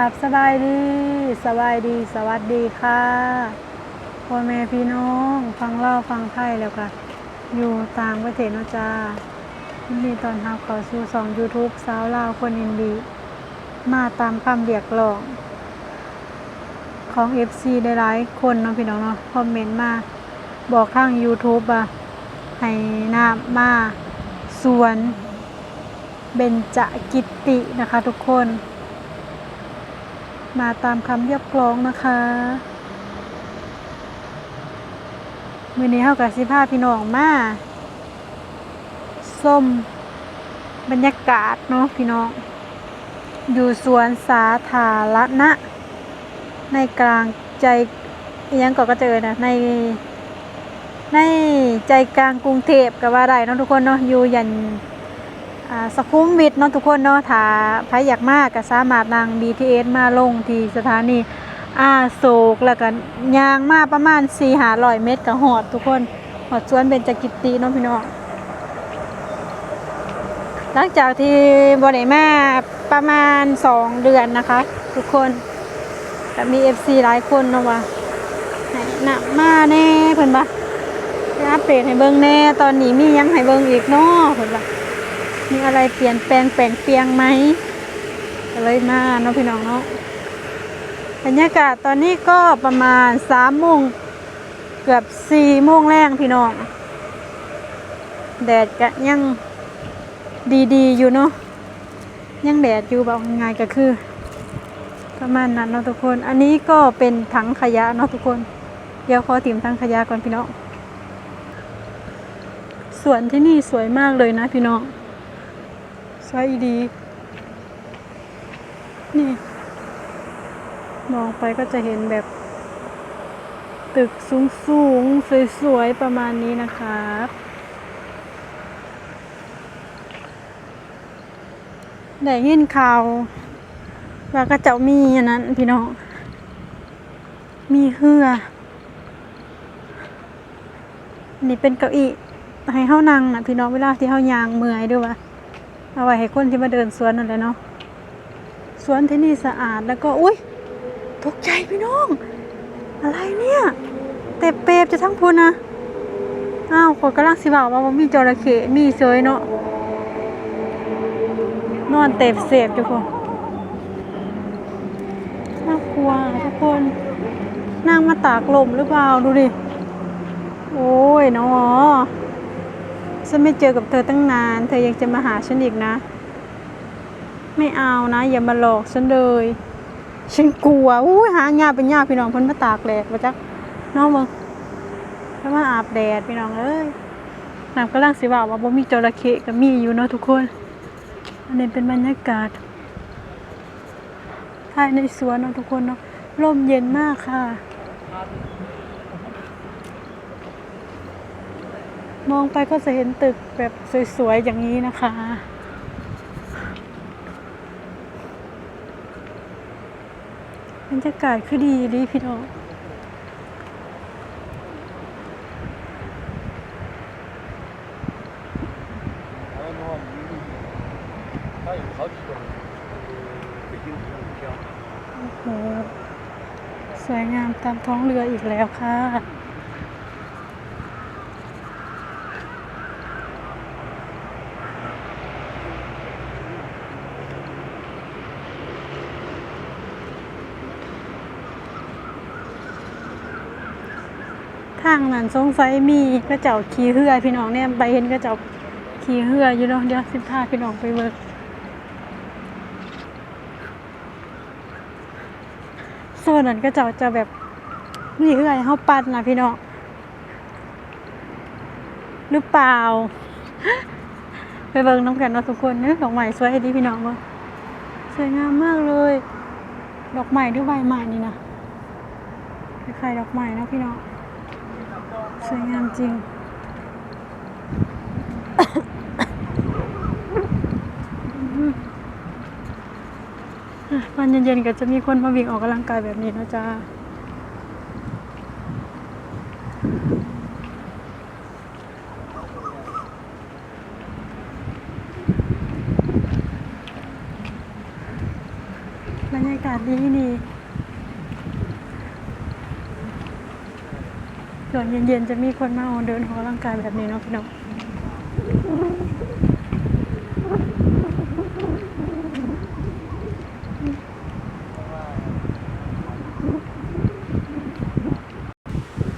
ครับสบายดีสบายดีสวัสดีค่ะพ่อแม่พี่น้องฟังเล่าฟังไทยแล้วก็อยู่ต่างประเทศนะจ้ายินดีตอนรับเข้าสู่สอง YouTube สาวลาวคนอินดีมาตามคำเรียกร้องของ FC ได้หลายคนเนาะพี่น้องเนาะคอมเมนต์มาบอกทาง YouTube อะให้นามาสวนเบญจกิตตินะคะทุกคน มาตามคำเรียกร้องนะคะมือนี้เฮากับสิพาพี่น้องมาส้มบรรยากาศเนาะพี่น้อง อยู่สวนสาธารณะ ในกลางใจยังก็กระเจอนะในในใจกลางกรุงเทพก็ว่าได้เนาะทุกคนเนาะอยู่ยัน สคุมวิทเนาะทุกคนเนาะถ้าใครอยากมากก็สามารถนั่ง BTS มาลงที่สถานีอาโศกแล้วก็ย่างมาประมาณ4-500เมตรก็หอดทุกคนหอดสวนเบญจกิติเนาะพี่น้องหลังจากที่บ่ได้มาประมาณ 2 เดือนนะคะ ทุกคนก็มี FC หลายคนเนาะว่าหนักมาแน่เพิ่อนว่าไปอัปเดตให้เบิ่งแน่ตอนนี้มียังให้เบิ่งอีกเนาะเพิ่อนว่า มีอะไรเปลี่ยนแปลงแปลงเปลี่ยงไหมเลยมาเนาะพี่น้องเนาะบรรยากาศตอนนี้ก็ประมาณสามโมงเกือบสี่โมงแรงพี่น้อง แดดก็ยังดีๆอยู่เนาะยังแดดอยู่แบบง่ายก็คือ ประมาณนั้นเนาะทุกคน อันนี้ก็เป็นถังขยะเนาะทุกคน เดี๋ยวขอติ่มถังขยะก่อนพี่น้องสวนที่นี่สวยมากเลยนะพี่น้อง สวยดี นี่ มองไปก็จะเห็นแบบ ตึกสูงสูงๆสวยๆ ประมาณนี้นะครับได้ยินข่าว ว่าก็เจ้ามีอันนั้นพี่น้อง มีเหือนี่เป็นเก้าอี้ให้เฮานั่งน่ะพี่น้องเวลาที่เฮายางเมื่อยด้วยว่า เอาไว้ให้คนที่มาเดินสวนนั่นแหละเนาะสวนที่นี่สะอาดแล้วก็อุ้ยตกใจพี่น้อง อะไรเนี่ยเตะเปรบจะทั้งพูนนะอ้าวคนกำลังสิบอกว่าบ่มีจระเข้มีเฉยเนาะนอนเตะเสพอยู่คนน่ากลัวทุกคนนั่งมาตากลมหรือเปล่าดูดิ โอ้ยเนาะ ฉันไม่เจอกับเธอตั้งนาน เธอยังจะมาหาฉันอีกนะ ไม่เอานะ อย่ามาหลอกฉันเลย ฉันกลัวอุ้ยหางาเป็นยาพี่น้องเพิ่นมาตากแดดมาจักน้องมึงเพิ่นมาอาบแดดพี่น้องเอ้ยน้ำกำลังสิว่าว่าบ่มีจระเข้ก็มีอยู่เนาะทุกคน อันนี้เป็นบรรยากาศภายในสวนเนาะทุกคนเนาะร่มเย็นมากค่ะ มองไปก็จะเห็นตึกแบบสวยๆ อย่างนี้นะคะ บรรยากาศคือดีดีพี่น้องสวยงามตามท้องเรืออีกแล้วค่ะ ทางนั้นสงสัยมีกระเจ้าขี่เรือพี่น้องเนี่ยไปเห็นกระเจ้าขี่เรืออยู่เนาะเดี๋ยวสิพาพี่น้องไปเบิกโซนนั้นก็เจ้าจะแบบมีเรือให้เฮาปั่นนะพี่น้องหรือเปล่า ไปเบิ่งน้ำกันเนาะทุกคนเนื้อดอกไม้สวยดีพี่น้องเบิ่งสวยงามมากเลย ดอกไม้ด้วยใบไม้นี่นะคล้ายๆดอกไม้นะพี่น้อง สวยงามจริงอะวันเย็นๆก็จะมีคนมาวิ่งออกกำลังกายแบบนี้นะจ๊ะบรรยาากาศดีนี่ ส่วนเย็นๆจะมีคนมาออกเดินออกกำลังกายแบบนี้เนาะพี่น้อง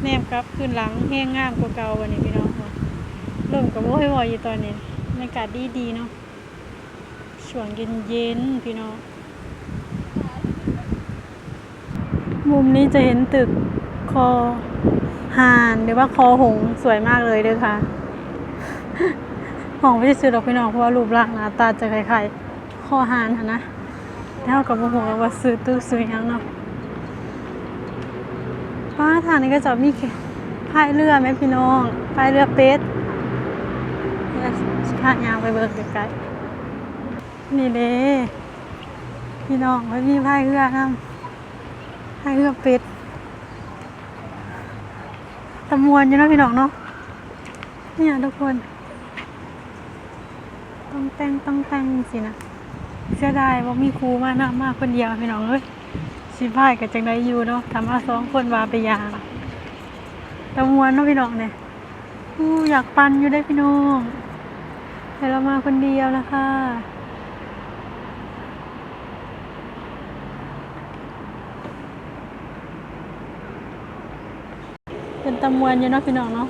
แนมครับขึ้นหลังแห้งง่ามกว่าเก่าวันนี้พี่น้องเริ่มกับโอ้ยวอยอยู่ตอนนี้บรรยากาศดีๆเนาะช่วงเย็นๆพี่น้องมุมนี้จะเห็นตึกคอ หานหรือว่าคอหงส์สวยมากเลยด้อค่ะหองไม่ได้ซื้อดอกพี่น้องเพราะว่ารูปร่างหน้าตาจะคล้ายๆคอหานนะเท่ากับโมโหว่าซื้อตึกซื้อหยังเนาะป้าทางนี้ก็จะมีแพายเรือไหมพี่น้องพายเรือเป็ดแล้ายางไปเบิกไกลๆนี่เด้พี่น้องไม่มีพายเรือนะให้เลือเป็ด ตะมวนอยู่เนาะพี่น้องเนาะเนี่ยทุกคน ต้องแต่งต้องแต่งสินะเสียดายว่ามีครูมานะมากคนเดียวพี่น้องเอ้ยสิพายกับจังไดอยู่เนาะทำเอาสองคนวาไปยาตะมวนเนาะพี่น้องเนี่ยอู้อยากปันอยู่ได้พี่น้องแต่เรามาคนเดียวนะคะ เป็นตะมวนอยู่เนาะพี่น้องเนาะ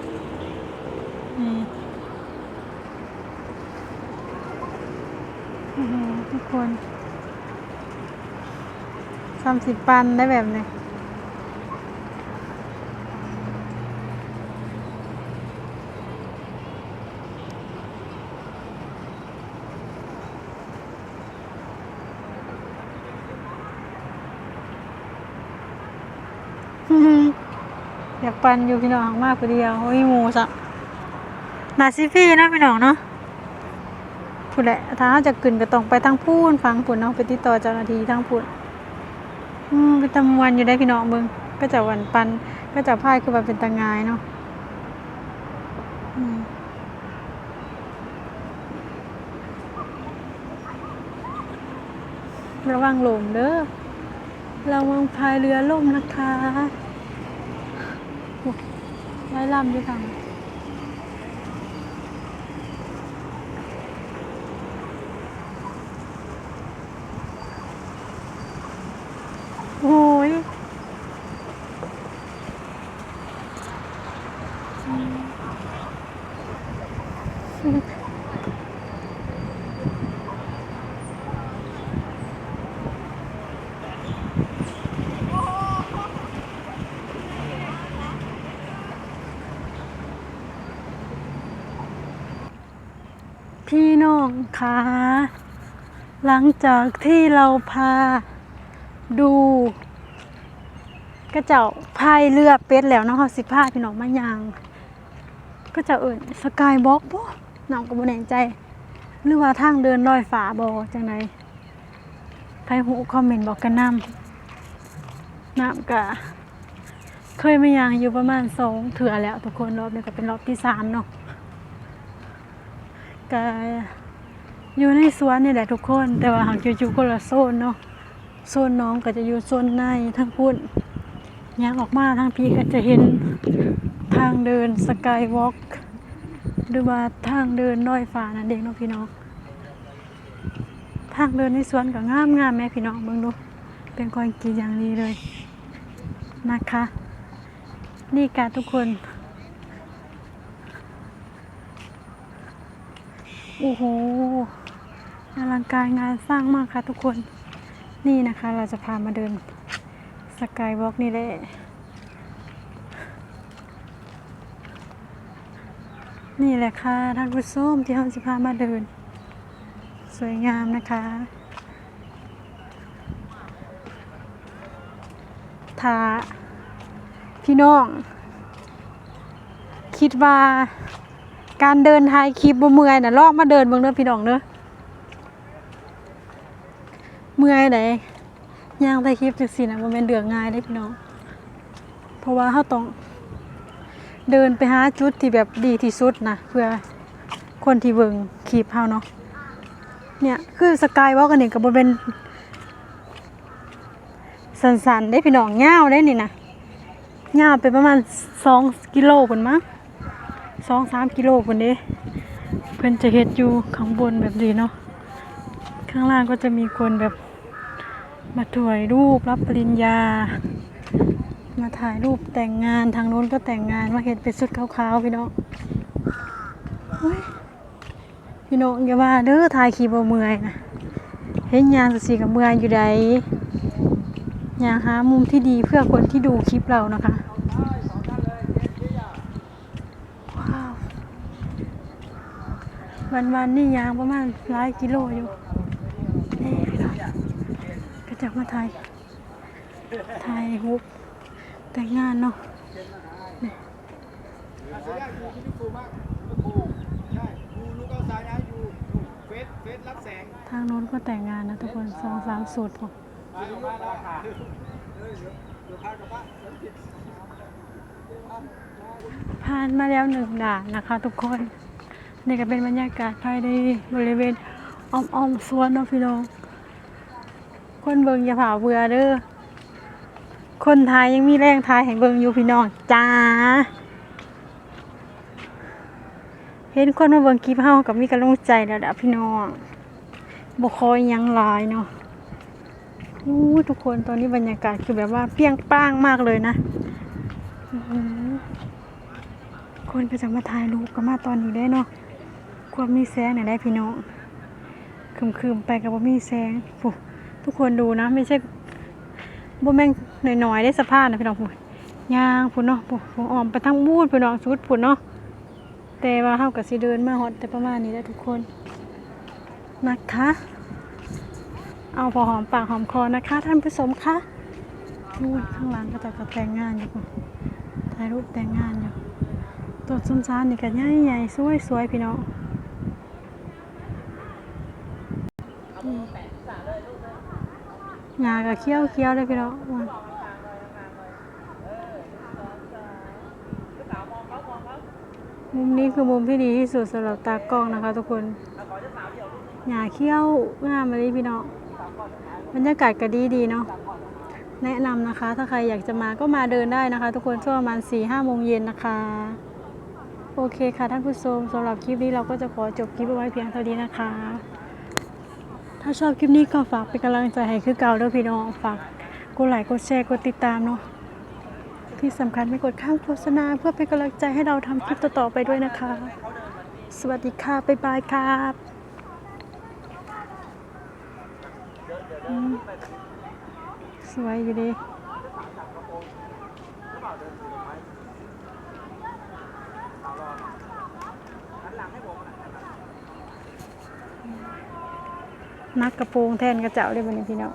นี่ทุกคนสามสิบปันได้แบบไหนอยาก ปันอยู่พี่น้องมากกว่าเดียวโอ้ยหมูสับนาซิฟี่นะพี่น้องเนาะพูดแหละถ้าจะกึ่นก็ต้องไปทางพูนฟังปุ่นเนาะไปติดต่อเจ้าหน้าที่ทางปุ่นอืมเป็นตำวันอยู่ได้พี่น้องเบิ่งก็จะหวันปัน ก็จะพายคือว่าเป็นตางายเนาะระวังลมเด้อระวังพายเรือล่มนะคะ ไล่ลำด้วยกันโอ้ย พี่น้องคะหลังจากที่เราพาดูก็เจ้าพายเรือเป็ดแล้วเนาะเขาสิพาพี่น้องมายาง ก็จะเอิ่นสกายบล็อกบ่น้องก็บ่แน่ใจ หรือว่าทางเดินลอยฝาบ่จังไดใครหูคอมเมนต์บอกกันนำน้ำกะเคยมายางอยู่ประมาณสองเถื่อแล้วทุกคนรอบนี้ก็เป็นรอบที่สามเนาะ ก็อยู่ในสวนนี่แหละทุกคน แต่ว่าหากอยู่ๆคนละโซนเนาะโซนน้องก็จะอยู่โซนในทั้งพุ่นยางออกมาทางพี่ก็จะเห็นทางเดินสกายวอล์กหรือว่าทางเดินลอยฟ้านั่นเองเนาะพี่น้องทางเดินในสวนก็งามงามแม่พี่น้องเบิ่งดูเป็นคอนกรีตอย่างดีเลยนะคะ นี่การทุกคน โอ้โหอลังการงานสร้างมากค่ะทุกคนนี่นะคะ เราจะพามาเดินสกายวอล์กนี่แหละนี่แหละค่ะท่านผู้ชมที่เราจะพามาเดิน สวยงามนะคะถ้าพี่น้อง คิดว่า การเดินถ่ายคลิปบ่เมื่อยนะลองมาเดินเบิ่งเด้อพี่น้องเด้อเมื่อยไดย่างถ่ายคลิปจังซี่นะบ่แม่นเรื่องง่ายเด้พี่น้อง เพราะว่าเฮาต้องเดินไปหาจุดที่แบบดีที่สุดนะเพื่อคนที่เบิ่งคลิปเฮาเนาะเนี่ยคือสกายวอล์กอันนี้ก็บ่เป็นสันๆได้พี่น้องยาวได้นี่นะยาวไปประมาณ 2 กิโลพุ่นมั้ง 2-3กิโลพุ่นเด้เพิ่อนจะเฮ็ดอยู่ข้างบนแบบนี้เนาะข้างล่างก็จะมีคนแบบมาถ่ายรูปรับปริญญา มาถ่ายรูปแต่งงานทางโน้นก็แต่งงานมาเห็นเป็นชุดขาวๆพี่น้องเฮ้ยพี่น้องอย่าว่าเด้อถ่ายคลิปบ่เมื่อยนะเห็นยางสีกับเมื่อยอยู่ใดอยากหามุมที่ดีเพื่อคนที่ดูคลิปเรานะคะว้าว วันวันนี่ยางประมาณหลายกิโลอยู่นี่กระจกมาไทยไทยฮุบแต่งงานเนาะนี่ทางโน้นก็แต่งงานนะทุกคนสองสามสูตรผอผ่านมาแล้วหนึ่งด่านนะคะทุกคน นี่ก็เป็นบรรยากาศภายในบริเวณอ้อมอ้อมๆสวนเนาะพี่น้อง คนเบิงอย่าผ่าเบื่อเด้อคนไทยยังมีแรงไทยแห่งเบิงอยู่พี่น้องจ้า เห็นคนมาเบิงคลิปเฮากับมีกำลังใจแล้วล่ะพี่น้องบ่คอยยังลายเนาะอู้ทุกคนตอนนี้บรรยากาศคือแบบว่าเปี้ยงป้างมากเลยนะคนก็จะมาถ่ายรูปกันมาตอนนี้ได้เนาะ ความมีแสงเนี่ยได้พี่น้องคืมๆไปกับว่ามีแสงโอ้ทุกคนดูนะ ไม่ใช่บ่แม่งหน่อยๆได้สภาพนะพี่น้องพุ่นย่างพุ่นเนาะพุ่นพุ่ออมไปทั้งบูดพี่น้องสุดพุ่นเนาะแต่ว่าเฮาก็สิเดินมาฮอดแต่ประมาณนี้แล้วทุกคนนะคะเอาพอหอมปากหอมคอนะคะ ท่านผู้ชมคะนู่นข้างหลังก็จะก็แต่งงานอยู่ถ่ายรูปแต่งงานอยู่ต้นส้มซานนี่ก็ใหญ่ใหญ่สวยสวยๆพี่น้อง อืมหญ้าก็เขี้ยวเขี้ยวเลยพี่น้องมุมนี้คือมุมที่ดีที่สุดสำหรับตากล้องนะคะทุกคนหญ้าเขี้ยวงามเลยพี่น้องบรรยากาศก็ดีดีเนาะแนะนำนะคะ ถ้าใครอยากจะมาก็มาเดินได้นะคะ ทุกคนช่วงประมาณ4ี่ห้าโมงเย็นนะคะ โอเคค่ะท่านผู้ชมสำหรับคลิปนี้เราก็จะขอจบคลิปไว้เพียงเท่านี้นะคะ ถ้าชอบคลิปนี้ก็ฝากเป็นกำลังใจให้คือเก่าด้วยพี่น้อง ฝากกดไลค์กดแชร์กดติดตามเนาะที่สำคัญไม่กดข้ามโฆษณาเพื่อเป็นกำลังใจให้เราทำคลิปต่อๆไปด้วยนะคะ สวัสดีค่ะ บ๊ายบายครับอืมสวยอยู่ดี นักกระโปรงแทนกระเจ้าได้บนนี้พี่น้อง